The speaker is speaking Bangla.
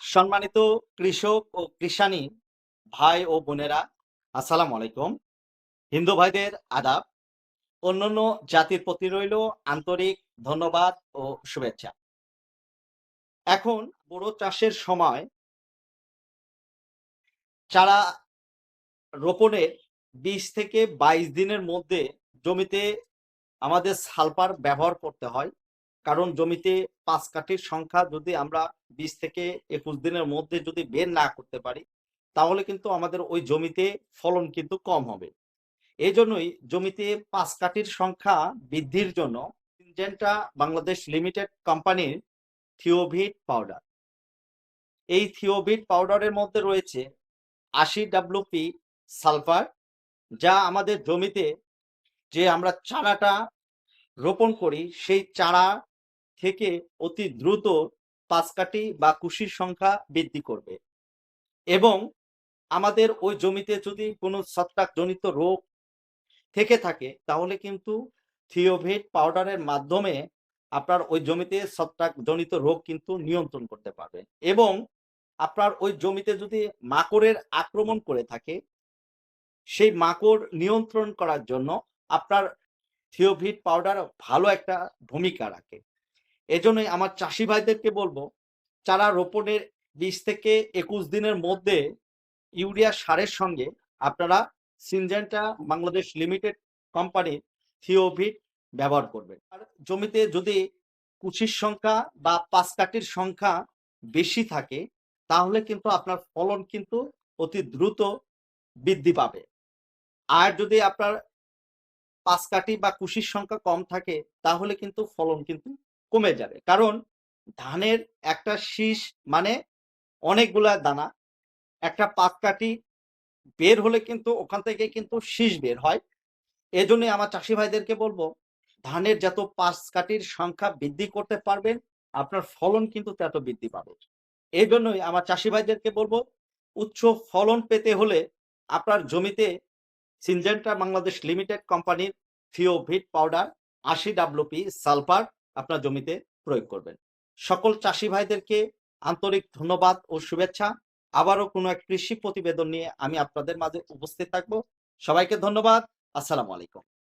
সম্মানিত কৃষক ও কৃষানী ভাই ও বোনেরা, আসসালাম আলাইকুম। হিন্দু ভাইদের আদাব, অন্যান্য জাতির প্রতি রইল আন্তরিক ধন্যবাদ ও শুভেচ্ছা। এখন বড় চাষের সময় চারা রোপণের বিশ থেকে বাইশ দিনের মধ্যে জমিতে আমাদের সালফার ব্যবহার করতে হয়। কারণ জমিতে পাঁচ কাঠির সংখ্যা যদি আমরা বিশ থেকে একুশ দিনের মধ্যে যদি বের না করতে পারি, তাহলে কিন্তু আমাদের ওই জমিতে ফলন কিন্তু কম হবে। এই জন্যই জমিতে পাঁচ কাঠির সংখ্যা বৃদ্ধির জন্য সিনজেন্টা বাংলাদেশ লিমিটেড কোম্পানির থিওভিট পাউডার। এই থিওভিট পাউডারের মধ্যে রয়েছে আশি ডাব্লুপি সালফার, যা আমাদের জমিতে যে আমরা চারাটা রোপণ করি, সেই চারা থেকে অতি দ্রুত পাঁচকাঠি বা কুশির সংখ্যা বৃদ্ধি করবে। এবং আমাদের ওই জমিতে যদি কোনো ছত্রাকজনিত রোগ থেকে থাকে, তাহলে কিন্তু থিওভেট পাউডারের মাধ্যমে আপনার ওই জমিতে ছত্রাকজনিত রোগ কিন্তু নিয়ন্ত্রণ করতে পারবে। এবং আপনার ওই জমিতে যদি মাকড়ের আক্রমণ করে থাকে, সেই মাকড় নিয়ন্ত্রণ করার জন্য আপনার থিওভিট পাউডার ভালো একটা ভূমিকা রাখে। এজন্যই আমার চাষি ভাইদেরকে বলব চারা রোপণের বিশ থেকে একুশ দিনের মধ্যে ইউরিয়া সারের সঙ্গে আপনারা সিনজেন্টা বাংলাদেশ লিমিটেড কোম্পানির থিওভিট ব্যবহার করবেন। আর জমিতে যদি কুচির সংখ্যা বা পাঁচ কাঠির সংখ্যা বেশি থাকে, তাহলে কিন্তু আপনার ফলন কিন্তু অতি দ্রুত বৃদ্ধি পাবে। আর যদি আপনার পাঁচ কাঠি বা কুশির সংখ্যা কম থাকে, তাহলে কিন্তু ফলন কিন্তু কমে যাবে। কারণ ধানের একটা শীষ মানে অনেকগুলা দানা। একটা পাত কাঠি বের হলে কিন্তু ওখান থেকে কিন্তু শীষ বের হয়। এজন্য আমার চাষি ভাইদেরকে বলব, ধানের যত পাঁচ কাঠির সংখ্যা বৃদ্ধি করতে পারবেন আপনার ফলন কিন্তু তত বৃদ্ধি পাবে। এই জন্যই আমার চাষি ভাইদেরকে বলব, উচ্চ ফলন পেতে হলে আপনার জমিতে সিনজেন্টা বাংলাদেশ লিমিটেড কোম্পানির থিওভিট পাউডার, আশি ডাব্লুপি সালফার আপনার জমিতে প্রয়োগ করবেন। সকল চাষি ভাইদেরকে আন্তরিক ধন্যবাদ ও শুভেচ্ছা। আবারও কোনো এক কৃষি প্রতিবেদন নিয়ে আমি আপনাদের মাঝে উপস্থিত থাকব। সবাইকে ধন্যবাদ। আসসালামু আলাইকুম।